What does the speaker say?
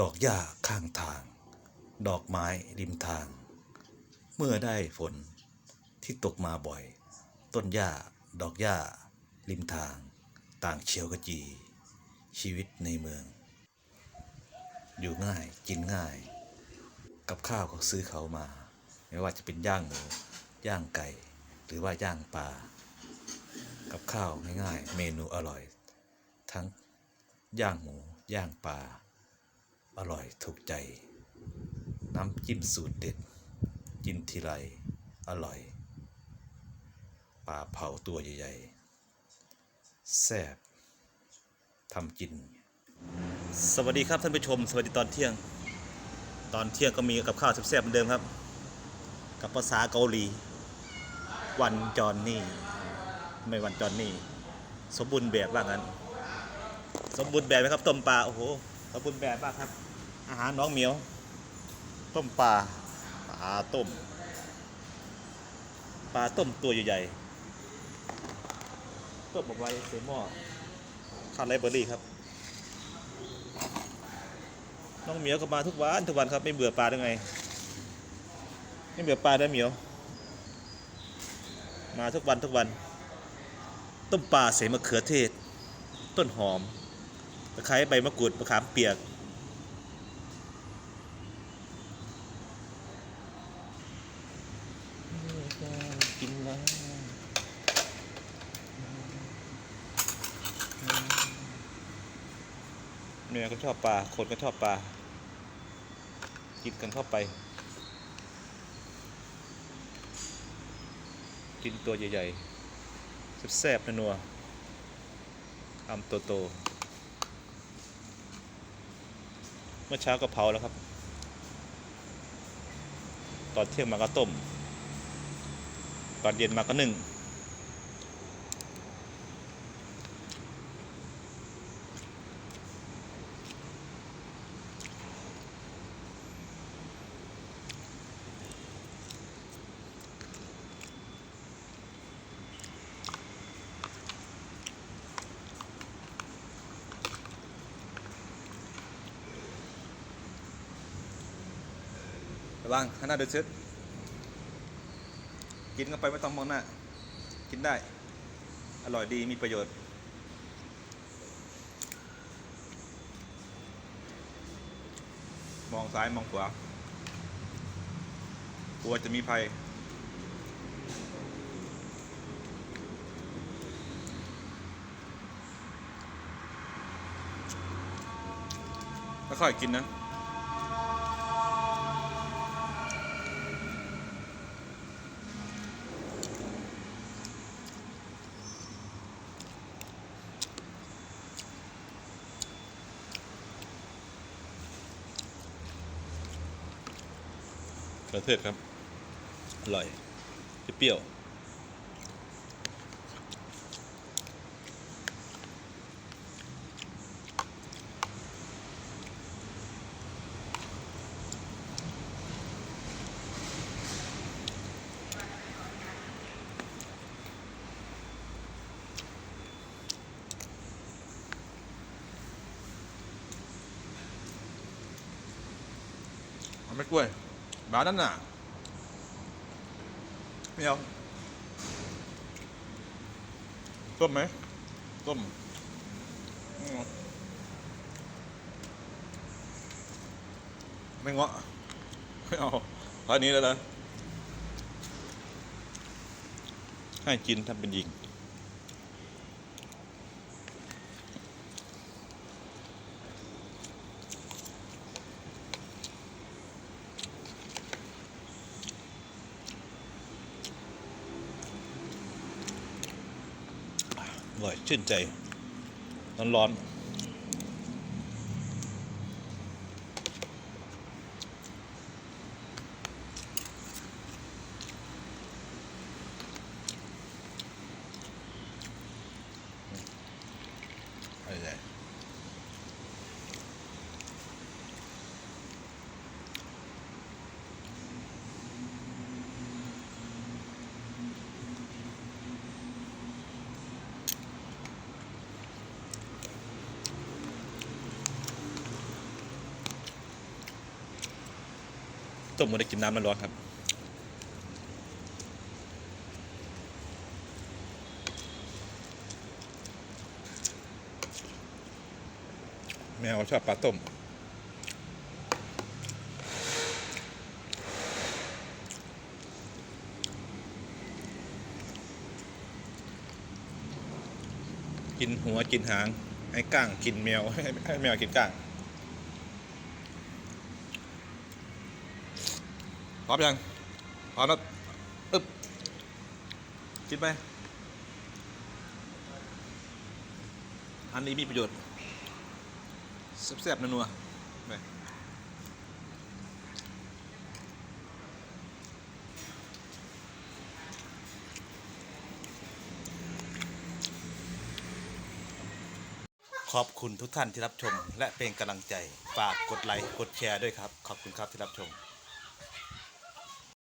ดอกหญ้าข้างทาง ดอกไม้ริมทาง เมื่อได้ฝนที่ตกมาบ่อย ต้นหญ้า ดอกหญ้า ริมทาง ต่างเชียวกระจี ชีวิตในเมือง อยู่ง่ายกินง่าย กับข้าวก็ซื้อเขามา ไม่ว่าจะเป็นย่างหมูย่างไก่หรือว่าย่างปลากับข้าวง่ายๆเมนูอร่อย ทั้งย่างหมูย่างปลา อร่อยถูกใจ น้ำจิ้มสูตรเด็ด กินทีไรอร่อยปลาเผาตัวใหญ่ๆแซ่บทำกิน สวัสดีครับท่านผู้ชม สวัสดีตอนเที่ยง ตอนเที่ยงก็มีกับข้าวแซ่บๆเหมือนเดิมครับ กับภาษาเกาหลี วันจอนนี่ ไม่วันจอนนี่ สมบูรณ์แบบว่างั้น สมบูรณ์แบบไหมครับต้มปลาโอ้โหสมบูรณ์แบบมากครับ อาหารน้องเหมียว ต้มปลาปลาต้มปลาต้มตัวใหญ่ๆต้มเอาไว้ใส่หม้อข้าวไรเบอร์รี่ครับ น้องเหมียวก็มาทุกวันทุกวันครับ ไม่เบื่อปลาได้ไง ไม่เบื่อปลาได้เหมียว มาทุกวันทุกวัน ต้มปลาใส่มะเขือเทศ ต้นหอมตะไคร้ใบมะกรูดมะขามเปียกนแล้ว เมียก็ชอบปลา คนก็ชอบปลา กินกันเข้าไป กินตัวใหญ่ๆแซ่บๆนัวๆอำโตๆเมื่อเช้าก็เผาแล้วครับ ตอนเที่ยงมาก็ต้ม ตอนเย็นมาก็นึ่ง วังข้างหน้าเดือดซึดกินเข้าไปไม่ต้องมองหน้า กินได้ อร่อยดีมีประโยชน์มองซ้ายมองขวากลัวจะมีภัยค่อยกินนะ กระเทศครับ อร่อยเปรี้ยวไม่กล้วย บานั่นน่ะไม่เอาต้มไหมต้มไม่เอไม่เงาะไม่เอาพอนี้แล้วนะให้กินทำเป็นยิง อร่อยชื่นใจร้อนร้ ต้มมันได้กินน้ำมันร้อนครับแมวชอบปลาต้มกินหัวกินหางให้ก้างกินแมวให้ให้แมวกินก้าง ร้อมยังพร้อมแล้วอึ๊บกินไปอันนี้มีประโยชน์แซ่บๆนัวๆไปขอบคุณทุกท่านที่รับชม และเป็นกำลังใจ ฝากกดไลค์ กดแชร์ด้วยครับ ขอบคุณครับที่รับชม